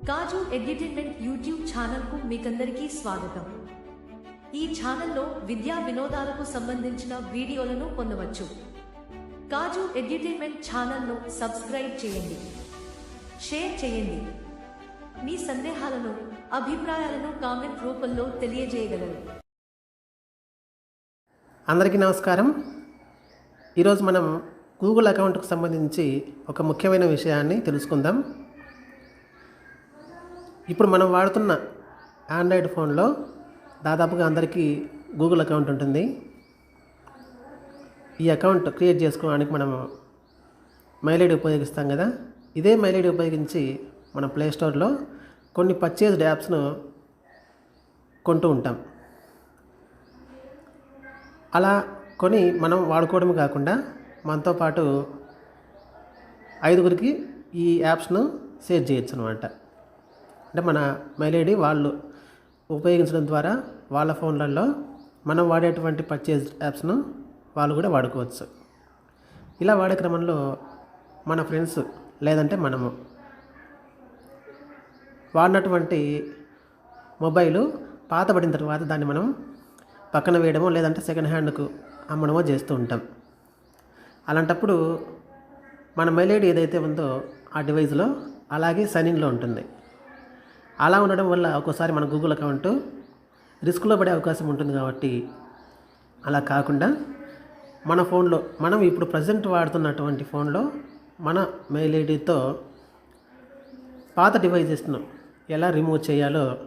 కాజు edutainment YouTube ఛానల్కు మీకందరికీ స్వాగతం ఈ ఛానల్లో విద్యా వినోదాలకు సంబంధించిన వీడియోలను పొందవచ్చు కాజు ఎడ్యుటైన్మెంట్ ఛానల్ను సబ్స్క్రైబ్ చేయండి షేర్ చేయండి మీ సందేహాలను అభిప్రాయాలను కామెంట్ రూపంలో తెలియజేయగలరు అందరికీ నమస్కారం ఈరోజు మనం గూగుల్ అకౌంట్కు సంబంధించి ఒక ముఖ్యమైన విషయాన్ని తెలుసుకుందాం ఇప్పుడు మనం వాడుతున్న ఆండ్రాయిడ్ ఫోన్లో దాదాపుగా అందరికీ గూగుల్ అకౌంట్ ఉంటుంది. ఈ అకౌంట్ క్రియేట్ చేసుకోవడానికి మనం మెయిల్ ఐడి ఉపయోగిస్తాం కదా. ఇదే మెయిల్ ఐడి ఉపయోగించి మన ప్లే స్టోర్లో కొన్ని పర్చేజ్డ్ యాప్స్ను కొంటూ ఉంటాం. అలా కొని మనం వాడుకోవడమే కాకుండా మనతో పాటు ఐదుగురికి ఈ యాప్స్ను షేర్ చేయొచ్చు అనమాట అంటే మన మెయిల్ ఐడి వాళ్ళు ఉపయోగించడం ద్వారా వాళ్ళ ఫోన్లలో మనం వాడేటువంటి పర్చేజ్ యాప్స్ను వాళ్ళు కూడా వాడుకోవచ్చు. ఇలా వాడే క్రమంలో మన ఫ్రెండ్స్ లేదంటే మనము వాడినటువంటి మొబైలు పాతబడిన తర్వాత దాన్ని మనం పక్కన వేయడమో లేదంటే సెకండ్ హ్యాండ్కు అమ్మడమో చేస్తూ ఉంటాం. అలాంటప్పుడు మన మెయిల్ ఐడి ఏదైతే ఉందో ఆ డివైస్లో అలాగే సైన్ ఇన్లో ఉంటుంది. అలా ఉండడం వల్ల ఒక్కోసారి మన గూగుల్ అకౌంట్ రిస్క్లో పడే అవకాశం ఉంటుంది కాబట్టి అలా కాకుండా మన ఫోన్లో మనం ఇప్పుడు ప్రజెంట్ వాడుతున్నటువంటి ఫోన్లో మన మెయిల్ ఐడితో పాత డివైజెస్ను ఎలా రిమూవ్ చేయాలో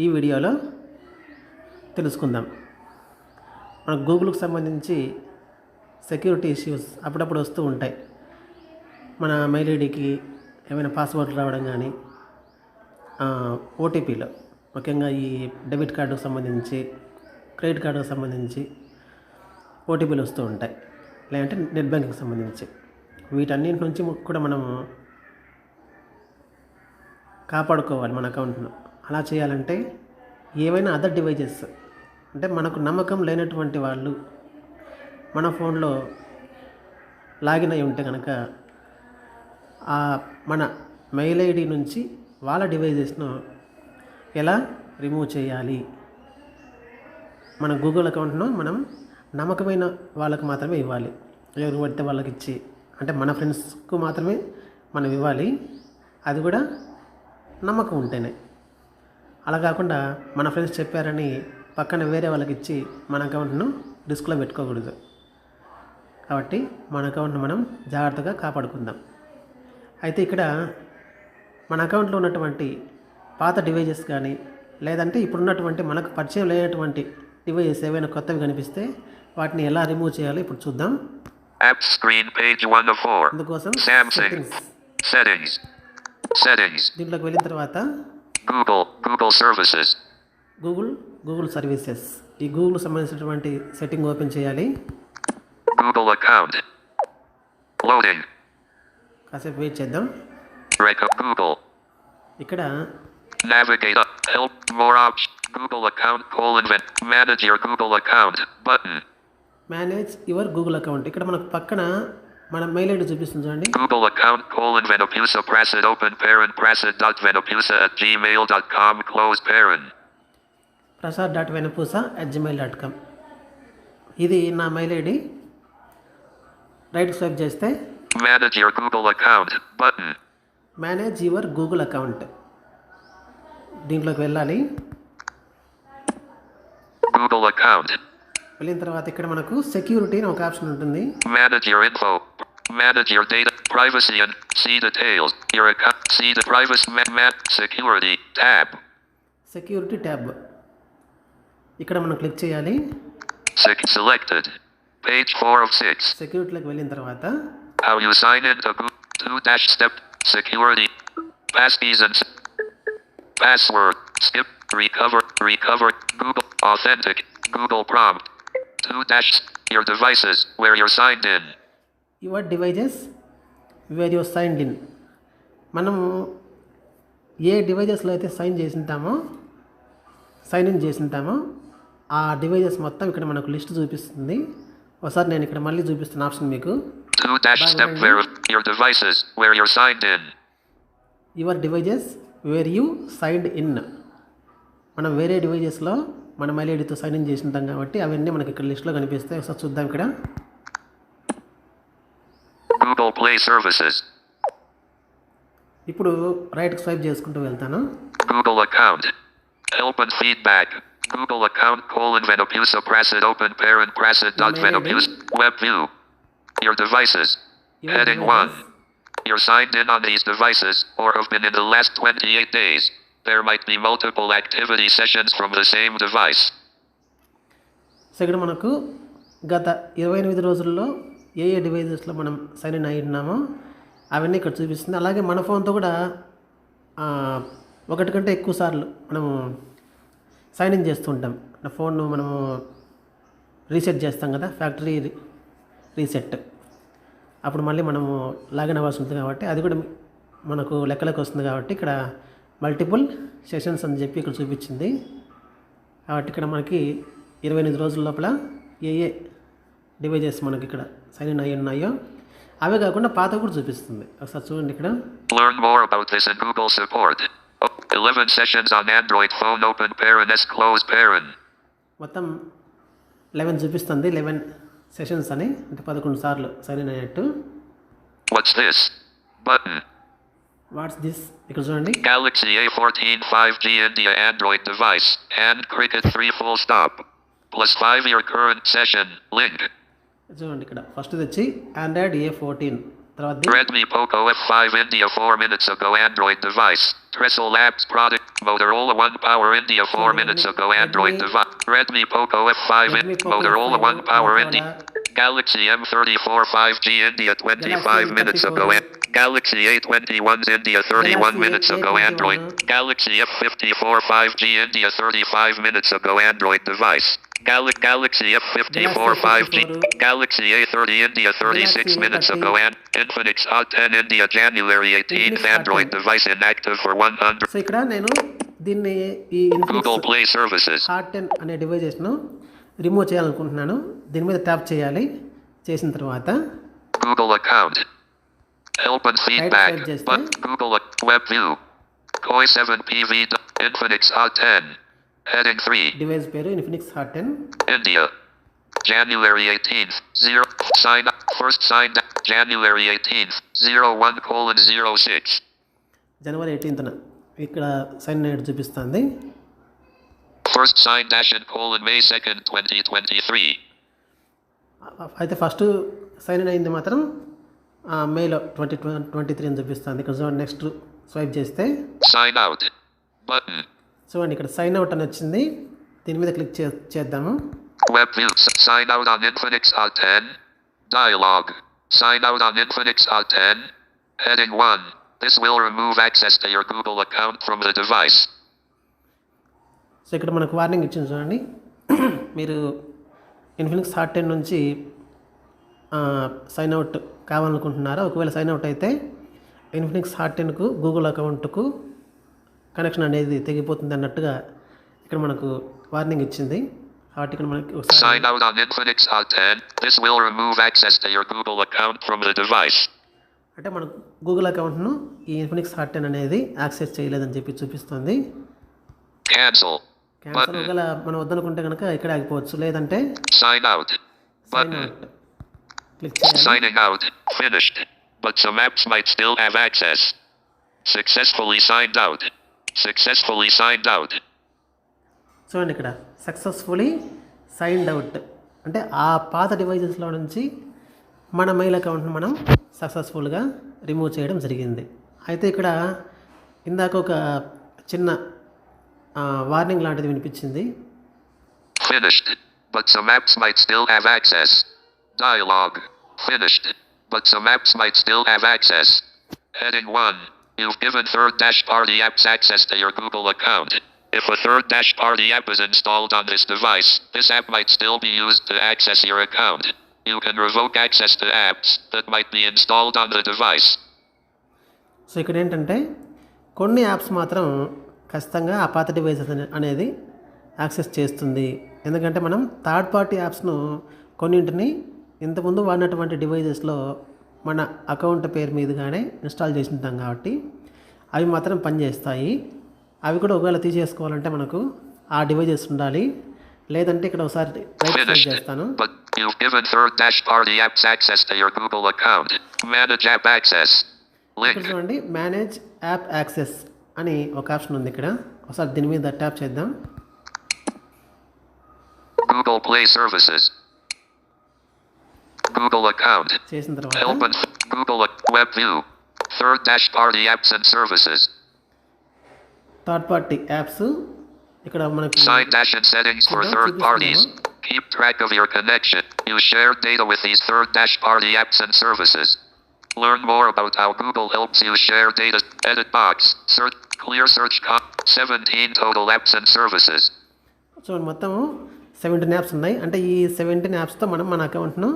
ఈ వీడియోలో తెలుసుకుందాం. మన గూగుల్కి సంబంధించి సెక్యూరిటీ ఇష్యూస్ అప్పుడప్పుడు వస్తూ ఉంటాయి. మన మెయిల్ ఐడికి ఏమైనా పాస్వర్డ్ రావడం కానీ ఓటీపీలో. ముఖ్యంగా ఈ డెబిట్ కార్డుకు సంబంధించి క్రెడిట్ కార్డుకు సంబంధించి ఓటీపీలు వస్తూ ఉంటాయి. లేదంటే నెట్ బ్యాంకింగ్కి సంబంధించి. వీటన్నింటి నుంచి కూడా మనం కాపాడుకోవాలి మన అకౌంట్ను. అలా చేయాలంటే ఏవైనా అదర్ డివైజెస్ అంటే మనకు నమ్మకం లేనటువంటి వాళ్ళు మన ఫోన్లో లాగిన్ అయి ఉంటే కనుక ఆ మన మెయిల్ ఐడి నుంచి వాళ్ళ డివైజెస్ను ఎలా రిమూవ్ చేయాలి? మన గూగుల్ అకౌంట్ను మనం నమ్మకమైన వాళ్ళకు మాత్రమే ఇవ్వాలి. ఎవరు పడితే వాళ్ళకి ఇచ్చి అంటే మన ఫ్రెండ్స్కు మాత్రమే మనం ఇవ్వాలి. అది కూడా నమ్మకం ఉంటేనే. అలా కాకుండా మన ఫ్రెండ్స్ చెప్పారని పక్కన వేరే వాళ్ళకి ఇచ్చి మన అకౌంట్ను రిస్క్లో పెట్టుకోకూడదు. కాబట్టి మన అకౌంట్ను మనం జాగ్రత్తగా కాపాడుకుందాం. అయితే ఇక్కడ మన అకౌంట్లో ఉన్నటువంటి పాత డివైజెస్ కానీ లేదంటే ఇప్పుడున్నటువంటి మనకు పరిచయం లేనటువంటి డివైజెస్ ఏవైనా కొత్తవి కనిపిస్తే వాటిని ఎలా రిమూవ్ చేయాలో ఇప్పుడు చూద్దాం App screen page 1 of 4. అందుకోసం Samsung. Settings Settings. Settings. దీంట్లోకి వెళ్ళిన తర్వాత Google. Google services. Google Google services ఈ గూగుల్ సంబంధించినటువంటి సెట్టింగ్ ఓపెన్ చేయాలి Google account. Loading. కాసేపు వెయిట్ చేద్దాం Google. ఇక్కడ Navigate up. Help. More options. Google account colon. Manage your Google account. Button. Manage your Google account ఇక్కడ మనకు పక్కన మన మెయిల్ ఐడి చూపిస్తుంది చూడండి Google account colon Venopusa press it open parent press it dot Venopusa at gmail dot com close parent. Prasad dot Venapusa at Gmail dot com ఇది నా mail ID right swipe చేస్తే Manage your Google account. Button. Manage your Google account దీంట్లోకి వెళ్ళాలి Google account. వెళ్ళిన తర్వాత ఇక్కడ మనకు security అని ఒక ఆప్షన్ ఉంటుంది Manage your info. Manage your data. Privacy and see details. Your account. See the privacy. Ma- ma- security tab. Security tab ఇక్కడ మనం క్లిక్ చేయాలి selected. Page 4 of 6. సెక్యూరిటీలోకి వెళ్ళిన తర్వాత sign in to Google. 2 dash step. Security. Passkeys and password. Skip. Recover. Recover. Google. Authentic. Google prompt. Two dash. Your devices where you're signed in. Your devices where you're signed in. మనము ఏ డివైజెస్లో అయితే sign చేసింటామో sign in చేసింటామో ఆ devices మొత్తం ఇక్కడ మనకు లిస్ట్ చూపిస్తుంది ఒకసారి నేను ఇక్కడ మళ్ళీ చూపిస్తున్న ఆప్షన్ మీకు 2 dash step verify your devices where you're signed in. Your devices where you signed in మనం వేరే డివైజెస్లో మన మెయిల్ ఐడితో సైన్ ఇన్ చేసి ఉంటాం కాబట్టి అవన్నీ మనకి ఇక్కడ లిస్ట్లో కనిపిస్తాయి ఒకసారి చూద్దాం ఇక్కడ Google Play Services. ఇప్పుడు రైట్కి స్వైప్ చేసుకుంటూ వెళ్తాను Google account. Help and feedback. Google account colon Venapusa Prasid open parent Prasid dot Your mail ID? Venapus web view. Your devices. Your Heading devices. 1. You're signed in on these devices or have been in the last 28 days. There might be multiple activity sessions from the same device. So ఇక్కడ మనకు గత ఇరవై ఎనిమిది రోజుల్లో ఏ ఏ డివైజెస్లో మనం sign in అయి ఉన్నామో అవన్నీ ఇక్కడ చూపిస్తుంది అలాగే మన ఫోన్తో కూడా ఒకటి కంటే ఎక్కువ సార్లు మనము సైన్ ఇన్ చేస్తూ ఉంటాం నా ఫోన్ మనము రీసెట్ చేస్తాం కదా ఫ్యాక్టరీ రీసెట్ అప్పుడు మళ్ళీ మనము లాగిన్ అవ్వాల్సి ఉంటుంది కాబట్టి అది కూడా మనకు లెక్కలోకి వస్తుంది కాబట్టి ఇక్కడ మల్టిపుల్ సెషన్స్ అని చెప్పి ఇక్కడ చూపించింది. కాబట్టి ఇక్కడ మనకి ఇరవై ఎనిమిది రోజుల లోపల ఏ ఏ డివైజెస్ మనకి ఇక్కడ సైన్ ఇన్ అయి ఉన్నాయో అవే కాకుండా పాత కూడా చూపిస్తుంది. ఒకసారి చూడండి ఇక్కడ. Learn more about this in Google support. Oh, 11 sessions on Android phone open parent S close parent. మొత్తం లెవెన్ చూపిస్తుంది. లెవెన్ సెషన్స్ అని అంటే పదకొండు సార్లు సైన్ ఇన్ అయినట్టు What's this? Button. Watts this ఇక్కడ చూడండి Galaxy A14 5G India Android device. Hand cricket 3 full stop. Plus 5 your current session. Link. చూడండి ఇక్కడ ఫస్ట్ వచ్చి ఆండ్రాయిడ్ ఏ ఫోర్టీన్ తర్వాత Redmi Poco F5 India 4 minutes ago Android device. Trestle Labs product. Motorola One Power India 4 minutes ago Android device. Redmi Poco F5 in Motorola F5 One Power India. Galaxy M34 5G India 25 minutes ago. Galaxy A21's India 31 minutes ago Android. Galaxy F54 5G India 35 minutes ago Android device. Gal- Galaxy F54 5G. A54. Galaxy A30 India 36 minutes ago and Infinix Hot 10 India January 18th Android device inactive for 100. So ఇక్కడ నేను దీన్ని ఈ. Heart ten అనే డివైజెస్ను remove చేయాలనుకుంటున్నాను దీని మీద tap చేయాలి చేసిన తర్వాత Google account. Help and feedback. But. Google web view. Koi 7 PV d- Infinix Hot 10. Heading 3. Device పేరు Infinix Hot ten India. January 18th. 0. Sign. First signed January 18th. 01 colon 06. జనవరి ఎయిటీన్త్న ఇక్కడ సైన్ అయ్యేది చూపిస్తుంది First signed Ashen colon May 2nd 2023. అయితే first sign in అయింది మాత్రం ఆ, మేలో ట్వంటీ ట్వంటీ త్రీ అని చూపిస్తుంది ఇక్కడ చూడండి నెక్స్ట్ స్వైప్ చేస్తే Sign out. Button. చూడండి ఇక్కడ సైన్ అవుట్ అని వచ్చింది దీని మీద క్లిక్ చేద్దాము view. S- sign out on Infinix Hot 10. Dialog. Sign out on Infinix Hot 10. Heading 1. This will remove access to your Google account from the device. So ఇక్కడ మనకు warning ఇచ్చింది చూడండి మీరు ఇన్ఫినిక్స్ హార్ట్ టెన్ నుంచి sign out కావాలనుకుంటున్నారా ఒకవేళ sign out అయితే Infinix heart టెన్కు గూగుల్ అకౌంట్కు కనెక్షన్ అనేది తెగిపోతుంది అన్నట్టుగా ఇక్కడ మనకు వార్నింగ్ ఇచ్చింది కాబట్టి ఇక్కడ మనకి Sign out on Infinix Hot 10. This will remove access to your Google account from the device. అంటే మన గూగుల్ అకౌంట్ను ఈ ఇన్ఫినిక్స్ హార్ట్ టెన్ అనేది యాక్సెస్ చేయలేదని చెప్పి చూపిస్తుంది. క్యాన్సల్. ఒకవేళ మనం వద్దనుకుంటే కనుక ఇక్కడ ఆగిపోవచ్చు లేదంటే. Sign. Out click Signing out. Finished. But some apps might still have access. Successfully signed out. Successfully signed out. చూడండి ఇక్కడ సక్సెస్ఫుల్లీ సైన్డ్ అవుట్ అంటే ఆ పాత డివైజెస్లో నుంచి మన మెయిల్ అకౌంట్ని మనం సక్సెస్ఫుల్గా రిమూవ్ చేయడం జరిగింది అయితే ఇక్కడ ఇందాక ఒక చిన్న వార్నింగ్ లాంటిది వినిపించింది Finished. But some apps might still have access. Dialog. Finished. But some apps might still have access. Heading 1. You've given third dash party apps access to your Google account. If a third dash party app is installed on this device, this app might still be used to access your account. You can revoke access to apps that might be installed on the device. So ఇక్కడ ఏంటంటే కొన్ని apps మాత్రం ఖచ్చితంగా ఆ పాత devices అనే- అనేది access చేస్తుంది ఎందుకంటే మనం థర్డ్ పార్టీ యాప్స్ను కొన్నింటిని ఇంతకుముందు వాడినటువంటి డివైజెస్లో మన అకౌంట్ పేరు మీదుగానే ఇన్స్టాల్ చేసి ఉంటాం కాబట్టి అవి మాత్రం పనిచేస్తాయి అవి కూడా ఒకవేళ తీసేసుకోవాలంటే మనకు ఆ డివైజెస్ ఉండాలి లేదంటే ఇక్కడ ఒకసారి. చేస్తాను you've given third dash party apps access to your Google account. Manage app access. ఇక్కడ Link. చూడండి మేనేజ్ యాప్ యాక్సెస్ అని ఒక ఆప్షన్ ఉంది ఇక్కడ ఒకసారి దీని మీద ట్యాప్ చేద్దాం Google Play Services. Google account. చేసిన Help తర్వాత and Google ac- Web View. Third dash party apps and services. Third party apps ఇక్కడ మనకి Sign dash and settings for Don't third you parties. Keep track of your connection. You share data with these third dash party apps and services. Learn more about how Google helps you share data. Edit box. Search. Clear search. Com- 17 total apps and services. చూడండి మొత్తం seventeen apps ఉన్నాయి అంటే ఈ seventeen యాప్స్తో మనం మన అకౌంట్ను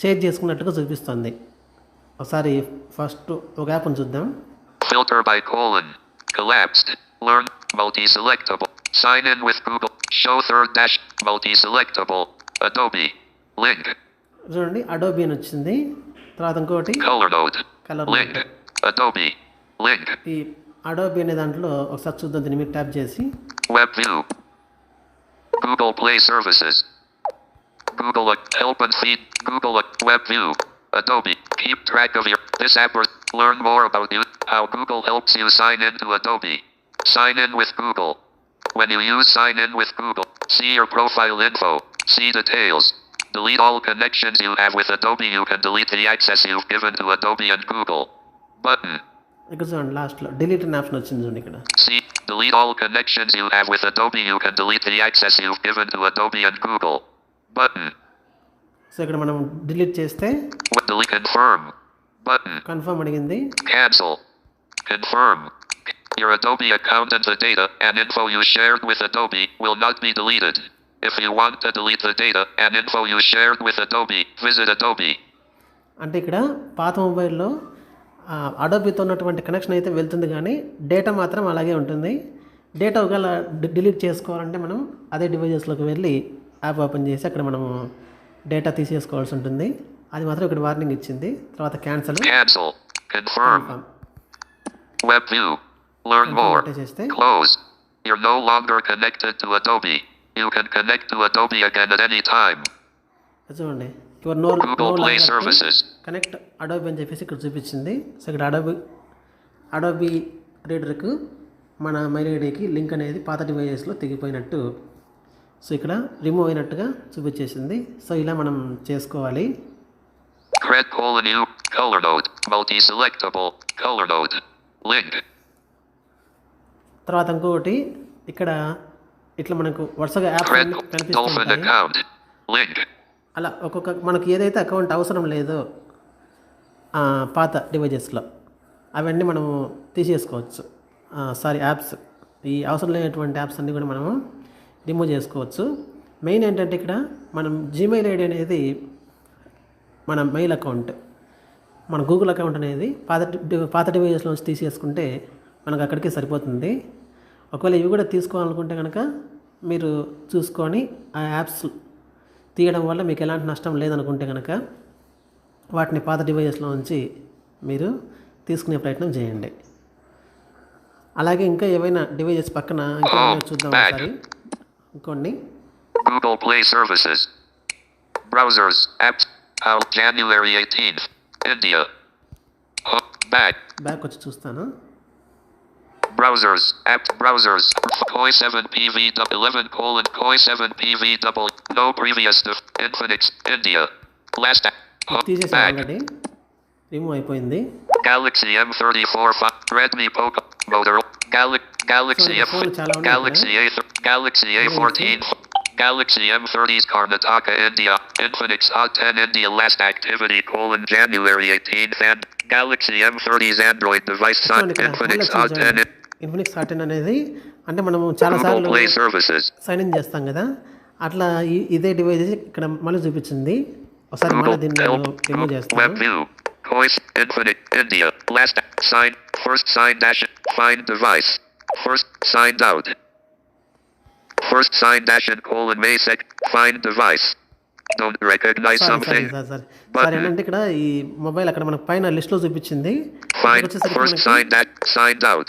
share చేసుకున్నట్టుగా చూపిస్తుంది ఒకసారి ఫస్ట్ ఒక యాప్ను చూద్దాం Filter by colon. Collapsed. Learn. Multi-selectable. Sign in with Google. Show third dash. Multi-selectable. Adobe. Link. చూడండి అడోబీ అని వచ్చింది తర్వాత ఇంకోటి Color node. Colour Link. Adobe. Link. ఈ అడోబీ అనే దాంట్లో ఒకసారి చూద్దాం దీన్ని మీరు ట్యాప్ చేసి Web view. Google Play Services. Google ac- Help and Feed. Google ac- Web View. Adobe. Keep track of your this app. or Learn more about you. How Google helps you sign into Adobe. Sign in with Google. When you use sign in with Google, see your profile info. See details. Delete all connections you have with Adobe. You can delete the access you've given to Adobe and Google. Button. ఇక్కడ చూడండి లాస్ట్లో delete అనే option వచ్చింది చూడండి ఇక్కడ See, delete all connections you have with Adobe. You can delete the access you've given to Adobe and Google. Button. So ఇక్కడ మనం delete చేస్తే What delete confirm. Button. Confirm అడిగింది Cancel. Confirm. Your Adobe account and the data and info you shared with Adobe will not be deleted. If you want to delete the data and info you shared with Adobe, visit Adobe. అంటే ఇక్కడ పాత మొబైల్లో అడోబీతో ఉన్నటువంటి connection అయితే వెళ్తుంది కానీ data మాత్రం అలాగే ఉంటుంది. డేటా ఒకవేళ డిలీట్ చేసుకోవాలంటే మనం అదే డివైజెస్లోకి వెళ్ళి యాప్ ఓపెన్ చేసి అక్కడ మనము డేటా తీసేసుకోవాల్సి ఉంటుంది. అది మాత్రం ఇక్కడ వార్నింగ్ ఇచ్చింది. తర్వాత cancel cancel confirm web Learn more. Close. You're no longer connected to Adobe. You can connect to Adobe again at any time. చూడండి your no Google Play Services. Connect Adobe అని చెప్పేసి ఇక్కడ చూపించింది సో ఇక్కడ Adobe Adobe రీడర్కు మన mail ఐడికి link అనేది పాత డివైజెస్లో తెగిపోయినట్టు సో ఇక్కడ రిమూవ్ అయినట్టుగా చూపించేసింది సో ఇలా మనం చేసుకోవాలి Cred colon U. Color node. Multi-selectable. Color node. Link. తర్వాత ఇంకొకటి ఇక్కడ ఇట్లా మనకు వరుసగా యాప్స్ Cred అన్ని కనిపిస్తూ Dolphin ఉంటాయి account. Link. అలా ఒక్కొక్క మనకి ఏదైతే అకౌంట్ అవసరం లేదో పాత డివైజెస్లో అవన్నీ మనము తీసేసుకోవచ్చు సారీ యాప్స్ ఈ అవసరం లేనటువంటి యాప్స్ అన్నీ కూడా మనము రిమూవ్ చేసుకోవచ్చు మెయిన్ ఏంటంటే ఇక్కడ మనం జీమెయిల్ ఐడి అనేది మన మెయిల్ అకౌంట్ మన గూగుల్ అకౌంట్ అనేది పాత పాత డివైజెస్లోంచి తీసేసుకుంటే మనకు అక్కడికే సరిపోతుంది ఒకవేళ ఇవి కూడా తీసుకోవాలనుకుంటే కనుక మీరు చూసుకొని ఆ యాప్స్ తీయడం వల్ల మీకు ఎలాంటి నష్టం లేదనుకుంటే కనుక వాటిని పాత డివైజెస్లో ఉంచి మీరు తీసుకునే ప్రయత్నం చేయండి అలాగే ఇంకా ఏవైనా డివైజెస్ పక్కన ఇంకా చూద్దాం ఒకసారి ఇంకోండి Google Play Services. Browsers. Apps. How January 18th. India. Back. Back వచ్చి చూస్తాను Browsers. App. Browsers. Koi 7 PV 11 colon Koi 7 PV double. No previous. Def- Infinix. India. Last. app. Hook. తీసేసాను Back. ఆల్రెడీ రిమూవ్ అయిపోయింది Galaxy M34 fi- Redmi Poco Motorola Gal- Galaxy Sorry, F phone చాలా ఉన్నాయి Galaxy A Galaxy A14 Galaxy M30s Karnataka India Infinix Hot 10 India last activity colon January 18th and Galaxy M30s Android device చూడండి sign ఇక్కడ Infinix Hot 10 Infinix Hot ten అనేది అంటే మనము చాలా Google సార్లు Play Services sign in చేస్తాం కదా అట్లా ఇదే డివైస్ ఇక్కడ మళ్ళీ చూపించింది ఒకసారి మళ్ళీ దీన్ని రిమూవ్ చేస్తాను Voice Infinix India last sign first sign dash find device first signed out First sign dash and colon May sec find device. Don't recognize sorry something. Sir sir sir ఏంటంటే ఇక్కడ ఈ మొబైల్ అక్కడ మనకు పైన లిస్ట్లో చూపించింది Find first మనకి signed at signed out.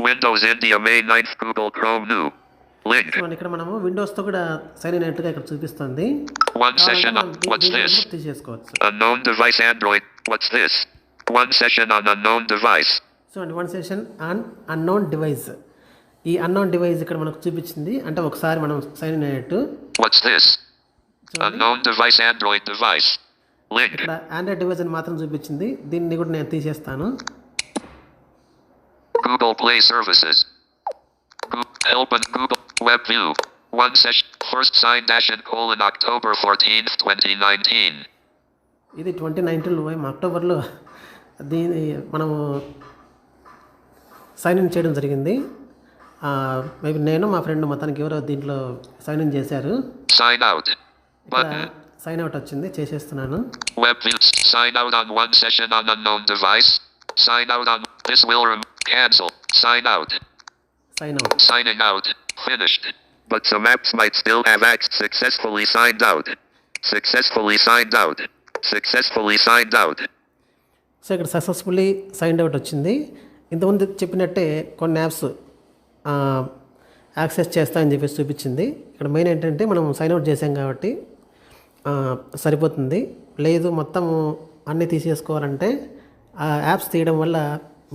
Windows India May 9th. Google Chrome new. Link. So ఇక్కడ మనము విండోస్తో కూడా సైన్ అయినట్టుగా ఇక్కడ చూపిస్తుంది One session on. What's this? తీసేసుకోవచ్చు Unknown device Android. What's this? One session on unknown device. So అండి one session on unknown device ఈ unknown device ఇక్కడ మనకు చూపించింది అంటే ఒకసారి మనం సైన్ ఇన్ అయినట్టు What's this? Unknown device Android device. Link. ఇక్కడ ఆండ్రాయిడ్ డివైస్ అని మాత్రం చూపించింది దీన్ని కూడా నేను తీసేస్తాను Google Play Services. And Google Web View. One session. First sign dash and colon October 14th, 2019. ఇది ట్వంటీ నైన్టీన్లో మేము అక్టోబర్లో దీని మనము సైన్ ఇన్ చేయడం జరిగింది మేబీ నేను మా ఫ్రెండ్ మొత్తానికి ఎవరో దీంట్లో సైన్ ఇన్ చేశారు. ఇక్కడ Button. సైన్ అవుట్ వచ్చింది చేసేస్తున్నాను View. Sign out on one session on unknown device. Sign out on. This will rem- cancel. Sign out. Sign out Signing out. Finished. But some apps might still have access. Successfully signed out. Successfully signed out. Successfully signed out. So ఇక్కడ successfully sign out వచ్చింది ఇంతకుముందు చెప్పినట్టే కొన్ని apps access చేస్తాయని చెప్పేసి చూపించింది ఇక్కడ main ఏంటంటే మనం సైన్ అవుట్ చేసాం కాబట్టి సరిపోతుంది లేదు మొత్తం అన్నీ తీసేసుకోవాలంటే ఆ యాప్స్ తీయడం వల్ల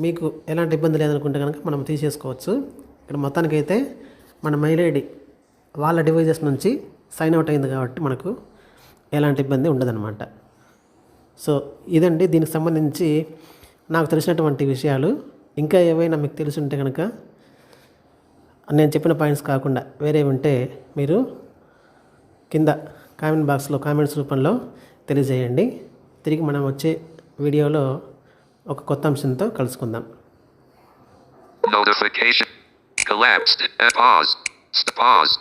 మీకు ఎలాంటి ఇబ్బంది లేదనుకుంటే కనుక మనం తీసేసుకోవచ్చు. ఇక్కడ మొత్తానికైతే మన మెయిల్ ఐడి వాళ్ళ డివైజెస్ నుంచి సైన్ అవుట్ అయింది కాబట్టి మనకు ఎలాంటి ఇబ్బంది ఉండదన్నమాట. సో ఇదండి దీనికి సంబంధించి నాకు తెలిసినటువంటి విషయాలు. ఇంకా ఏవైనా మీకు తెలిసి ఉంటే కనుక నేను చెప్పిన పాయింట్స్ కాకుండా వేరే ఉంటే మీరు కింద కామెంట్ బాక్స్లో కామెంట్స్ రూపంలో తెలియజేయండి. తిరిగి మనం వచ్చే వీడియోలో ఒక కొత్త అంశంతో కలుసుకుందాం Notification. Collapsed. Pause. Pause.